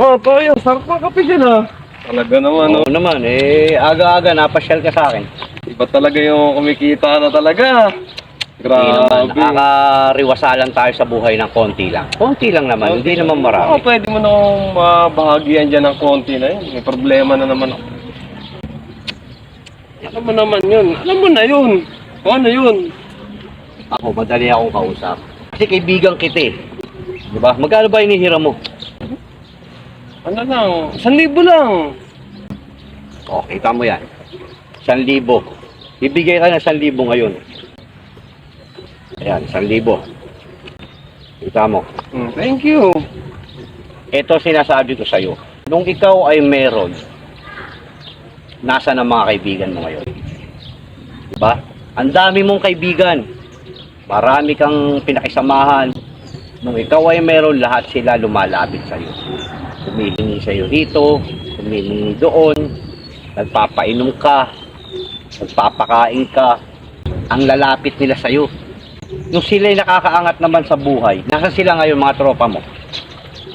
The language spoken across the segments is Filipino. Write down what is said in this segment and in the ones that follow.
Oh, Toyo, sarap ng kape dyan ha. Talaga naman, no? Oo naman, eh, aga-aga napasyal ka sa akin. Iba talaga yung kumikita na talaga. Hindi naman, Grabe. nakakariwasalan tayo sa buhay ng konti lang. Konti lang naman, hindi naman Oo, marami. pwede mo na akong mabahagian dyan ng konti na yun. May problema na naman ako. Alam mo naman yun. Alam mo na yun. O ano yun? Ako, madali akong kausap. Kasi kaibigan kita eh. Di ba? Magkano ba inihiram mo? Ano lang? Isang libo lang. O, kita mo yan. San libo. Bibigay ka ng san libo ngayon. Ayan, san libo. Kita mo. Hmm, thank you. Ito sinasabi ko sa'yo. Nung ikaw ay meron, nasa ng mga kaibigan mo ngayon? Diba? Ang dami mong kaibigan. Marami kang pinakisamahan. Nung ikaw ay meron, lahat sila lumalapit sa'yo. Humihingi sa'yo rito, humihingi doon, nagpapainom ka, nagpapakain ka. Ang lalapit nila sa'yo. Nung sila'y nakakaangat naman sa buhay, nasa sila ngayon mga tropa mo?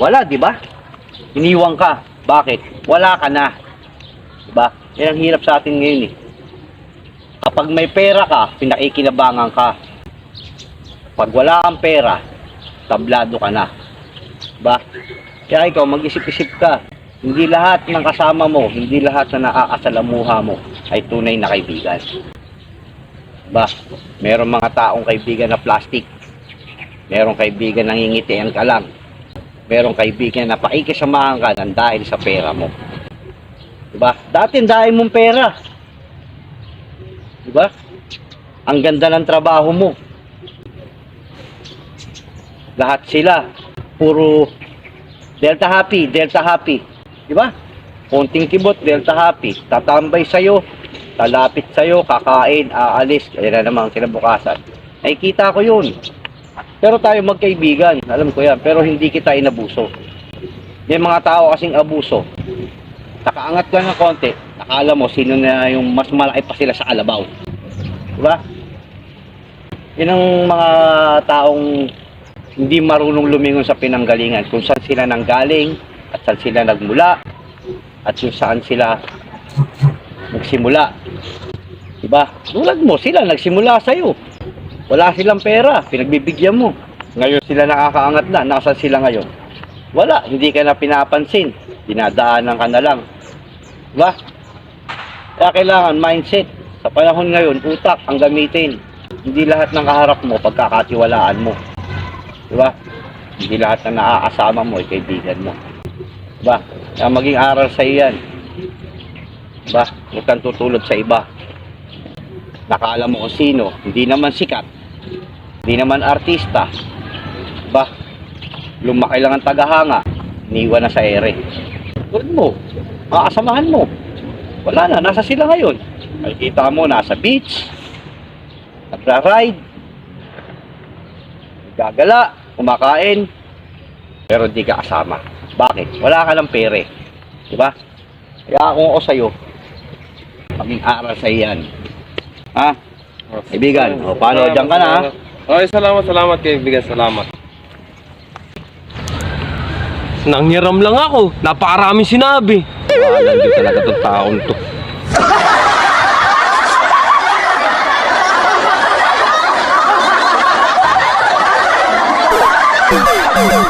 Wala, di ba? Iniwang ka. Bakit? Wala ka na. Di ba? Yan ang hirap sa atin ngayon eh. Kapag may pera ka, pinakikinabangan ka. Pag wala kang pera, tablado ka na. Ba? Kaya ikaw, mag-isip-isip ka. Hindi lahat ng kasama mo, hindi lahat na naaasalamuha mo ay tunay na kaibigan. Ba, meron mga taong kaibigan na plastic. Merong kaibigan na ngingitian ka lang merong kaibigan na pakikisamahan ka ng dahil sa pera mo. Diba? Dati dahil mong pera. Diba? Ang ganda ng trabaho mo. Lahat sila, puro Delta Happy, Delta Happy. Diba? Konting kibot, Delta Happy. Tatambay sa'yo, talapit sa'yo, kakain, aalis. Kaya na naman kinabukasan. Nakikita ko yun. Pero tayo magkaibigan, alam ko yan, pero hindi kita inabuso. May mga tao kasing abuso. Nakaangat ka ng konti, nakala mo sino na yung mas malaki pa sila sa alabaw. Diba? Yun ang mga taong hindi marunong lumingon sa pinanggalingan kung saan sila nanggaling at saan sila nagmula at kung saan sila nagsimula. Diba? Tulad mo, sila nagsimula sa'yo. Wala silang pera, pinagbibigyan mo. Ngayon sila nakakaangat na, nasa sila ngayon? Wala, hindi ka na pinapansin. Dinadaanan ka na lang. Diba? Kaya kailangan mindset. Sa panahon ngayon, utak ang gamitin. Hindi lahat ng kaharap mo, pagkakatiwalaan mo. Diba? Hindi lahat na nakakasama mo, ay kaibigan mo. Diba? Kaya maging aral sa yan. Diba? Huwag kang tutulad sa iba. Nakala mo kung sino, hindi naman sikat, hindi naman artista. Ba, lumaki lang ang tagahanga, niwan na sa ere. Tulad mo, mga kasamahan mo, wala na, nasa sila ngayon. Nakikita mo, nasa beach, nagra-ride, gagala, kumakain, pero di ka kasama. Bakit? Wala ka ng pere. Diba? Kaya kung ako sa'yo, maging aral sa iyan. Ha? Kaibigan, o, paano? Diyan ka na, ha? Okay, salamat, salamat kaibigan, salamat. Nangyaram lang ako. Napakaraming sinabi. Mahalan din talaga itong taong to.